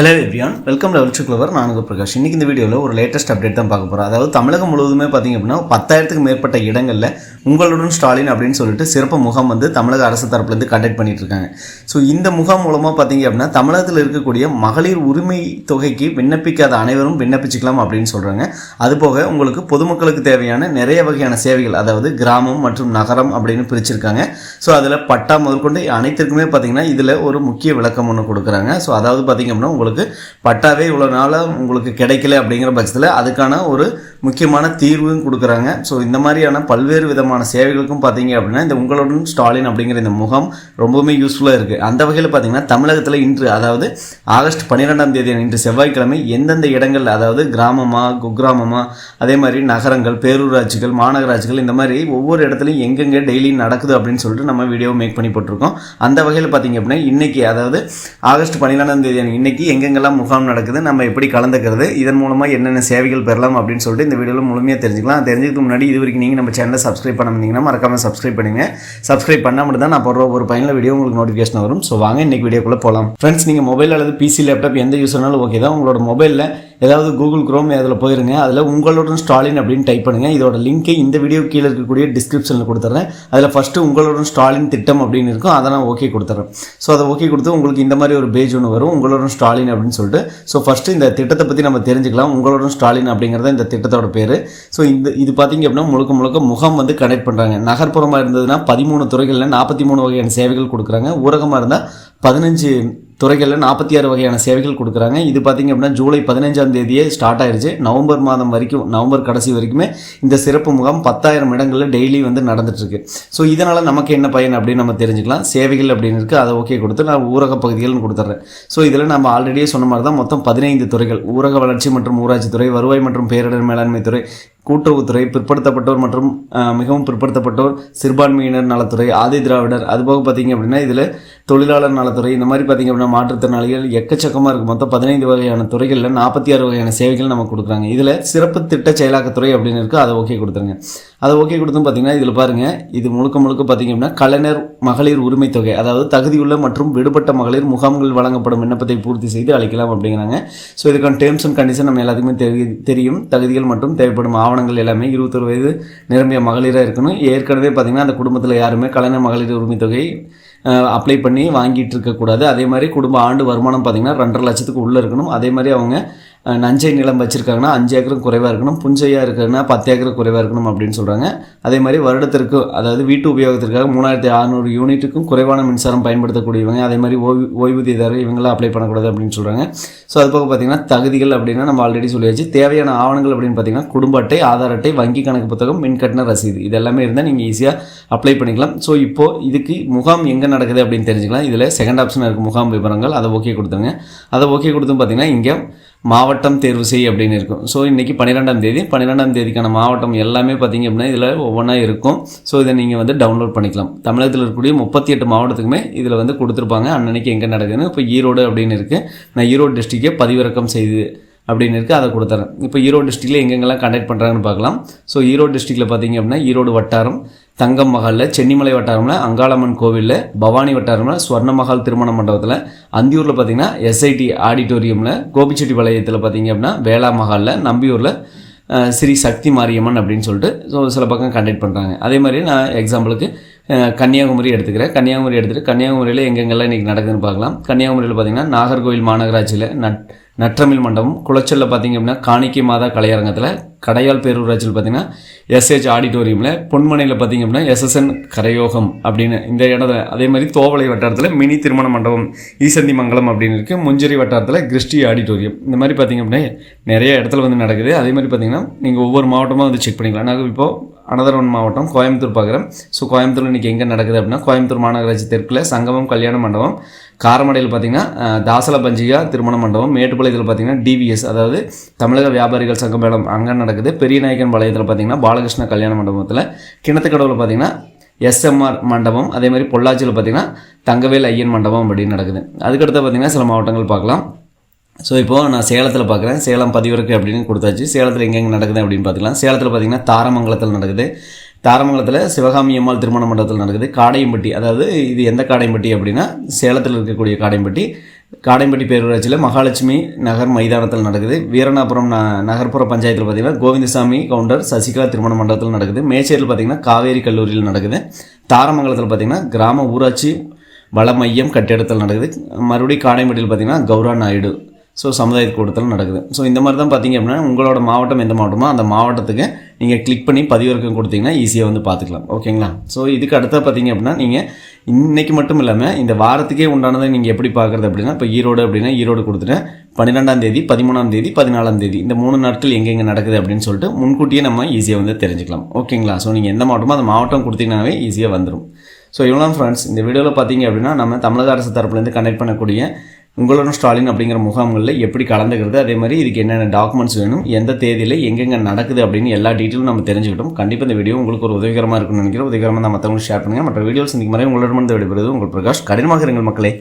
Hello everyone welcome லெவல் சுக்லவர் நான் உங்கள் பிரகாஷ். இன்னைக்கு இந்த வீடியோவில் ஒரு லேட்டஸ்ட் அப்டேட் தான் பார்க்க போகிறோம் அதாவது தமிழகம் முழுவதுமே பார்த்திங்க அப்படின்னா பத்தாயிரத்துக்கு மேற்பட்ட இடங்களில் உங்களுடன் ஸ்டாலின் அப்படின்னு சொல்லிட்டு சிறப்பு முகாம் வந்து தமிழக அரசு தரப்புலேருந்து கண்டக்ட் பண்ணிட்டு இருக்காங்க. ஸோ இந்த முகாம் மூலமாக பார்த்தீங்க அப்படின்னா தமிழகத்தில் இருக்கக்கூடிய மகளிர் உரிமை தொகைக்கு விண்ணப்பிக்காத அனைவரும் விண்ணப்பிச்சுக்கலாம் அப்படின்னு சொல்கிறாங்க அதுபோக உங்களுக்கு பொதுமக்களுக்கு தேவையான நிறைய வகையான சேவைகள் அதாவது கிராமம் மற்றும் நகரம் அப்படின்னு பிரிச்சிருக்காங்க. ஸோ அதில் பட்டா முதற்கொண்டு அனைத்திற்குமே பார்த்தீங்கன்னா இதில் ஒரு முக்கிய விளக்கம் ஒன்று கொடுக்குறாங்க. ஸோ அதாவது பார்த்தீங்க அப்படின்னா உங்களுக்கு பட்டாவே இவ்வளோ நாளாக உங்களுக்கு கிடைக்கல அப்படிங்கிற பட்சத்தில் அதுக்கான ஒரு முக்கியமான தீர்வும் கொடுக்குறாங்க. ஸோ இந்த மாதிரியான பல்வேறு விதமான சேவைகளுக்கும் பார்த்தீங்க அப்படின்னா இந்த உங்களுடன் ஸ்டாலின் அப்படிங்கிற இந்த முகாம் ரொம்பவுமே யூஸ்ஃபுல்லாக இருக்குது அந்த வகையில் பார்த்தீங்கன்னா தமிழகத்தில் இன்று அதாவது ஆகஸ்ட் பன்னிரெண்டாம் தேதி இன்று செவ்வாய்க்கிழமை எந்தெந்த இடங்கள் அதாவது கிராமமாக குக்கிராமமாக அதே மாதிரி நகரங்கள் பேரூராட்சிகள் மாநகராட்சிகள் இந்த மாதிரி ஒவ்வொரு இடத்துலையும் எங்கெங்கே டெய்லி நடக்குது அப்படின்னு சொல்லிட்டு நம்ம வீடியோ மேக் பண்ணி போட்டிருக்கோம். அந்த வகையில் பார்த்தீங்க அப்படின்னா இன்றைக்கி அதாவது ஆகஸ்ட் பன்னிரெண்டாம் தேதி இன்னைக்கு எங்கெங்கெல்லாம் முகாம் நடக்குது நம்ம எப்படி கலந்துக்கிறது இதன் மூலமாக என்னென்ன சேவைகள் பெறலாம் அப்படின்னு சொல்லிட்டு இந்த வீடியோவில் முழுமையாக தெரிஞ்சுக்கலாம். தெரிஞ்சதுக்கு முன்னாடி இது வரைக்கும் நீங்கள் நம்ம சேனலை சப்ஸ்கிரைப் பண்ண மறக்காமல் சப்ஸ்கிரைப் பண்ணுங்க. சப்ஸ்கிரைப் பண்ணால் மட்டும் தான் நான் போடுற ஒரு பயனில் வீடியோ உங்களுக்கு நோட்டிஃபிகேஷன் வரும். ஸோ வாங்க இன்னைக்கு வீடியோக்குள்ளே போகலாம் ஃப்ரெண்ட்ஸ் நீங்கள் மொபைல் அல்லது பிசி லேப்டாப் எந்த யூஸ்னாலும் ஓகே தான். உங்களோட மொபைலில் ஏதாவது கூகுள் குரோம் அதில் போயிருங்க. அதில் உங்களுடன் ஸ்டாலின் அப்படின்னு டைப் பண்ணுங்கள் இதோட லிங்கை இந்த வீடியோ கீழே இருக்கக்கூடிய டிஸ்கிரிப்ஷனில் கொடுத்துட்றேன் அதில் ஃபஸ்ட்டு உங்களுடன் ஸ்டாலின் திட்டம் அப்படின்னு இருக்கும். அதை நான் ஓகே கொடுத்துட்றேன் ஸோ அதை ஓகே கொடுத்து உங்களுக்கு இந்த மாதிரி ஒரு பேஜ் ஒன்று வரும். உங்களுடன் ஸ்டாலின் அப்படின்னு சொல்லிட்டு. ஸோ ஃபஸ்ட்டு இந்த திட்டத்தை பற்றி நம்ம தெரிஞ்சுக்கலாம். உங்களுடன் ஸ்டாலின் அப்படிங்கிறத இந்த திட்டத்தோட பேர். ஸோ இந்த இது பார்த்தீங்க அப்படின்னா முழுக்க முழுக்க முகம் வந்து கனெக்ட் பண்ணுறாங்க நகர்ப்புறமாக இருந்ததுன்னா பதிமூணு துறைகளில் நாற்பத்தி மூணு வகையான சேவைகள் கொடுக்குறாங்க. ஊரகமாக இருந்தால் பதினஞ்சு துறைகளில் நாற்பத்தி ஆறு வகையான சேவைகள் கொடுக்குறாங்க. இது பார்த்திங்க அப்படின்னா ஜூலை பதினஞ்சாம் தேதியே ஸ்டார்ட் ஆயிடுச்சு நவம்பர் மாதம் வரைக்கும் நவம்பர் கடைசி வரைக்குமே இந்த சிறப்பு முகாம் பத்தாயிரம் இடங்களில் டெய்லி வந்து நடந்துட்டுருக்கு. ஸோ இதனால் நமக்கு என்ன பயன் அப்படின்னு நம்ம தெரிஞ்சுக்கலாம். சேவைகள் அப்படின்னு இருக்குது அதை ஓகே கொடுத்து நான் ஊரக பகுதிகள்னு கொடுத்துட்றேன். ஸோ இதில் நம்ம ஆல்ரெடியே சொன்ன மாதிரி தான் மொத்தம் பதினைந்து துறைகள். ஊரக வளர்ச்சி மற்றும் ஊராட்சி துறை வருவாய் மற்றும் பேரிடர் மேலாண்மை துறை கூட்டுறவுத்துறை பிற்படுத்தப்பட்டோர் மற்றும் மிகவும் பிற்படுத்தப்பட்டோர் சிறுபான்மையினர் நலத்துறை ஆதி திராவிடர் அதுபோக பார்த்தீங்க அப்படின்னா இதில் தொழிலாளர் நலத்துறை இந்த மாதிரி பார்த்தீங்க அப்படின்னா மாற்றுத்திறனாளிகள் எக்கச்சக்கமாக இருக்குது மொத்தம் பதினைந்து வகையான துறைகளில் நாற்பத்தி ஆறு வகையான சேவைகள் நம்ம கொடுக்குறாங்க. இதில் சிறப்பு திட்ட செயலாக்கத்துறை அப்படின்னு இருக்குது அதை ஓகே கொடுத்துருங்க. அதை ஓகே கொடுத்தும் பார்த்தீங்கன்னா இதில் பாருங்கள் இது முழுக்க முழுக்க பார்த்தீங்க அப்படின்னா கலைஞர் மகளிர் உரிமை தொகை அதாவது தகுதியுள்ள மற்றும் விடுபட்ட மகளிர் முகாம்கள் வழங்கப்படும் விண்ணப்பத்தை பூர்த்தி செய்து அளிக்கலாம் அப்படிங்கிறாங்க. ஸோ இதுக்கான டேர்ம்ஸ் அண்ட் கண்டிஷன் நம்ம எல்லாத்துக்குமே தெரியும். தகுதிகள் மற்றும் தேவைப்படும் ஆவணங்கள் எல்லாமே இருபத்தொரு வயது நிரம்பிய மகளிராக இருக்கணும். ஏற்கனவே பார்த்திங்கன்னா அந்த குடும்பத்தில் யாருமே கலைஞர் மகளிர் உரிமை தொகை அப்ளை பண்ணி வாங்கிட்டு இருக்கக்கூடாது அதே மாதிரி குடும்ப ஆண்டு வருமானம் பார்த்தீங்கன்னா ரெண்டரை லட்சத்துக்கு உள்ளே இருக்கணும். அதே மாதிரி அவங்க நஞ்சை நிலம் வச்சுருக்காங்கன்னா அஞ்சு ஏக்கரும் குறைவாக இருக்கணும் புஞ்சையாக இருக்குன்னா பத்து ஏக்கர் குறைவாக இருக்கணும் அப்படின்னு சொல்கிறாங்க அதே மாதிரி வருடத்திற்கு அதாவது வீட்டு உபயோகத்திற்காக மூணாயிரத்தி அறநூறு யூனிட்டுக்கும் குறைவான மின்சாரம் பயன்படுத்தக்கூடியவங்க அதே மாதிரி ஓய்வு ஓய்வூதியதாரர் இவங்களாம் அப்ளை பண்ணக்கூடாது அப்படின்னு சொல்கிறாங்க ஸோ அது போக பார்த்தீங்கன்னா தகுதிகள் அப்படின்னா நம்ம ஆல்ரெடி சொல்லியாச்சு. தேவையான ஆவணங்கள் அப்படின்னு பார்த்தீங்கன்னா குடும்ப அட்டை ஆதார் அட்டை வங்கி கணக்கு புத்தகம் மின்கட்டண ரசீது. இது எல்லாமே இருந்தால் நீங்கள் ஈஸியாக அப்ளை பண்ணிக்கலாம். ஸோ இப்போது இதுக்கு முகாம் எங்கே நடக்குது அப்படின்னு தெரிஞ்சுக்கலாம். இதில் செகண்ட் ஆப்ஷன் இருக்குது முகாம் விவரங்கள். அதை ஓகே கொடுத்துருங்க. அதை ஓகே கொடுத்தும் பார்த்தீங்கன்னா இங்கே மாவட்டம் தேர்வு செய் அப்படின்னு இருக்கும். ஸோ இன்றைக்கி பன்னிரெண்டாம் தேதி. பன்னிரெண்டாம் தேதிக்கான மாவட்டம் எல்லாமே பார்த்தீங்க அப்படின்னா இதில் ஒவ்வொன்றா இருக்கும். ஸோ இதை நீங்கள் வந்து டவுன்லோட் பண்ணிக்கலாம். தமிழகத்தில் இருக்கக்கூடிய முப்பத்தி எட்டு மாவட்டத்துக்குமே இதில் வந்து கொடுத்துருப்பாங்க. அன்னன்னைக்கு எங்கே நடக்குதுன்னு. இப்போ ஈரோடு அப்படின்னு இருக்குது நான் ஈரோடு டிஸ்ட்ரிக்டே பதிவிறக்கம் செய்து அப்படின்னு இருக்குது அதை கொடுத்துறேன். இப்போ ஈரோடு டிஸ்ட்ரிக்டில் எங்கெங்கெல்லாம் கண்டக்ட் பண்ணுறாங்கன்னு பார்க்கலாம். ஸோ ஈரோடு டிஸ்ட்ரிக்டில் பார்த்தீங்க அப்படின்னா ஈரோடு வட்டாரம் தங்கம் மஹாலில் சென்னிமலை வட்டாரமில் அங்காளம்மன் கோவிலில் பவானி வட்டாரமில் ஸ்வர்ண மஹால் திருமண மண்டபத்தில். அந்தியூரில் பார்த்தீங்கன்னா எஸ்ஐடி ஆடிட்டோரியமில் கோபிச்செட்டி வளையத்தில் பார்த்தீங்க அப்படின்னா வேளா மஹாலில் நம்பியூரில் ஸ்ரீ சக்தி மாரியம்மன் அப்படின்னு சொல்லிட்டு ஸோ சில பக்கம் கண்டக்ட் பண்ணுறாங்க அதே மாதிரி நான் எக்ஸாம்பிளுக்கு கன்னியாகுமரி எடுத்துக்கிறேன். கன்னியாகுமரி எடுத்துகிட்டு கன்னியாகுமரியில் எங்கெங்கெல்லாம் இன்றைக்கி நடக்குதுன்னு பார்க்கலாம். கன்னியாகுமரியில் பார்த்தீங்கன்னா நாகர்கோவில் மாநகராட்சியில் நட் நற்றமிழ் மண்டபம். குளச்சலில் பார்த்தீங்க அப்படின்னா காணிக்கை மாதா கலையரங்கத்தில் கடையால் பேரூராட்சியில் பார்த்தீங்கன்னா எஸ்ஹெச் ஆடிட்டோரியமில் பொன்மனையில் பார்த்தீங்க அப்படின்னா எஸ்எஸ்என் கரையோகம் அப்படின்னு இந்த இடத்துல அதே மாதிரி தோவளை வட்டாரத்தில் மினி திருமண மண்டபம் ஈசந்தி மங்கலம் அப்படின்னு இருக்குது முஞ்சிரி வட்டாரத்தில் கிறிஸ்டி ஆடிட்டோரியம். இந்த மாதிரி பார்த்தீங்க அப்படின்னா நிறைய இடத்துல வந்து நடக்குது. அதே மாதிரி பார்த்தீங்கன்னா நீங்கள் ஒவ்வொரு மாவட்டமாக வந்து செக் பண்ணிக்கலாம். நாங்கள் இப்போது அனதர் ஒன் மாவட்டம் கோயம்புத்தூர் பார்க்குறோம் ஸோ கோயம்புத்தூர் இன்றைக்கி எங்கே நடக்குது அப்படின்னா கோயம்புத்தூர் மாநகராட்சி தெற்கில் சங்கமம் கல்யாண மண்டபம் காரமடையில் பார்த்தீங்கன்னா தாசல பஞ்சிகா திருமண மண்டபம் மேட்டுப்பாளையத்தில் பார்த்தீங்கன்னா டிவிஎஸ் அதாவது தமிழக வியாபாரிகள் சங்க மேடம் அங்கே நடக்குது. பெரியநாயக்கன் பாளையத்தில் பார்த்தீங்கன்னா பாலகிருஷ்ண கல்யாண மண்டபத்தில். கிணத்துக்கடவுல பார்த்தீங்கன்னா எஸ்எம்ஆர் மண்டபம் அதே மாதிரி பொள்ளாச்சியில் பார்த்தீங்கன்னா தங்கவேல் ஐயன் மண்டபம் அப்படின்னு நடக்குது. அதுக்கடுத்து பார்த்தீங்கன்னா சில மாவட்டங்கள் பார்க்கலாம். ஸோ இப்போது நான் சேலத்தில் பார்க்குறேன் சேலம் பதிவிறக்கு அப்படின்னு கொடுத்தாச்சு. சேலத்தில் எங்கெங்கே நடக்குது அப்படின்னு பார்த்துக்கலாம் சேலத்தில் பார்த்தீங்கன்னா தாரமங்கலத்தில் நடக்குது. தாரமங்கலத்தில் சிவகாமி அம்மாள் திருமண மண்டபத்தில் நடக்குது. காடையம்பட்டி அதாவது இது எந்த காடையம்பட்டி அப்படின்னா சேலத்தில் இருக்கக்கூடிய காடையம்பட்டி. காடைம்பட்டி பேரூராட்சியில் மகாலட்சுமி நகர் மைதானத்தில் நடக்குது. வீரனாபுரம் ந நகர்ப்புற பஞ்சாயத்தில் பார்த்தீங்கன்னா கோவிந்தசாமி கவுண்டர் சசிகலா திருமண மண்டபத்தில் நடக்குது. மேச்சேரியில் பார்த்தீங்கன்னா காவேரி கல்லூரியில் நடக்குது. தாரமங்கலத்தில் பார்த்தீங்கன்னா கிராம ஊராட்சி வள மையம் கட்டிடத்தில் நடக்குது. மறுபடியும் காடைம்பட்டியில் பார்த்தீங்கன்னா கௌரா நாயுடு ஸோ சமுதாய கூட்டத்தில் நடக்குது. ஸோ இந்த மாதிரி தான் பார்த்தீங்க அப்படின்னா உங்களோட மாவட்டம் எந்த மாவட்டமோ அந்த மாவட்டத்துக்கு நீங்கள் கிளிக் பண்ணி பதிவிறக்கம் கொடுத்தீங்கன்னா ஈஸியாக வந்து பார்த்துக்கலாம். ஓகேங்களா ஸோ இதுக்கு அடுத்தா பார்த்தீங்க அப்படின்னா நீங்கள் இன்றைக்கி மட்டும் இல்லாமல் இந்த வாரத்துக்கே உண்டானதை நீங்கள் எப்படி பார்க்குறது அப்படின்னா இப்போ ஈரோடு அப்படின்னா ஈரோடு கொடுத்துட்டேன் பன்னிரெண்டாம் தேதி பதிமூணாம் தேதி பதினாலாம் தேதி இந்த மூணு நாட்கள் எங்கெங்கே நடக்குது அப்படின்னு சொல்லிட்டு முன்கூட்டியே நம்ம ஈஸியாக வந்து தெரிஞ்சுக்கலாம். ஓகேங்களா ஸோ நீங்கள் எந்த மாவட்டமோ அந்த மாவட்டம் கொடுத்தீங்கன்னாவே ஈஸியாக வந்துடும் ஸோ இவ்வளோ ஃப்ரெண்ட்ஸ் இந்த வீடியோவில் பார்த்தீங்க அப்படின்னா நம்ம தமிழக அரசு தரப்புலேருந்து கண்டக்ட் பண்ணக்கூடிய உங்களோட ஸ்டாலின் அப்படிங்கிற முகாம்களில் எப்படி கலந்துக்கிறது அதே மாதிரி இதுக்கு என்னென்ன டாக்குமெண்ட்ஸ் வேணும் எந்த தேதியில் எங்கெங்கே நடக்குது அப்படின்னு எல்லா டீட்டெயிலும் நம்ம தெரிஞ்சுக்கிட்டோம். கண்டிப்பாக இந்த வீடியோ உங்களுக்கு ஒரு உதவிகரமாக இருக்கும்னு நினைக்கிறேன். உதவிகரமாக தான் மற்றவங்களுக்கு ஷேர் பண்ணுங்கள் மற்ற வீடியோஸ் இன்றைக்கு மாதிரி உங்களிடமிருந்து விடைபெறுவது உங்கள் பிரகாஷ். கடினமாக இருங்கள் மக்களே.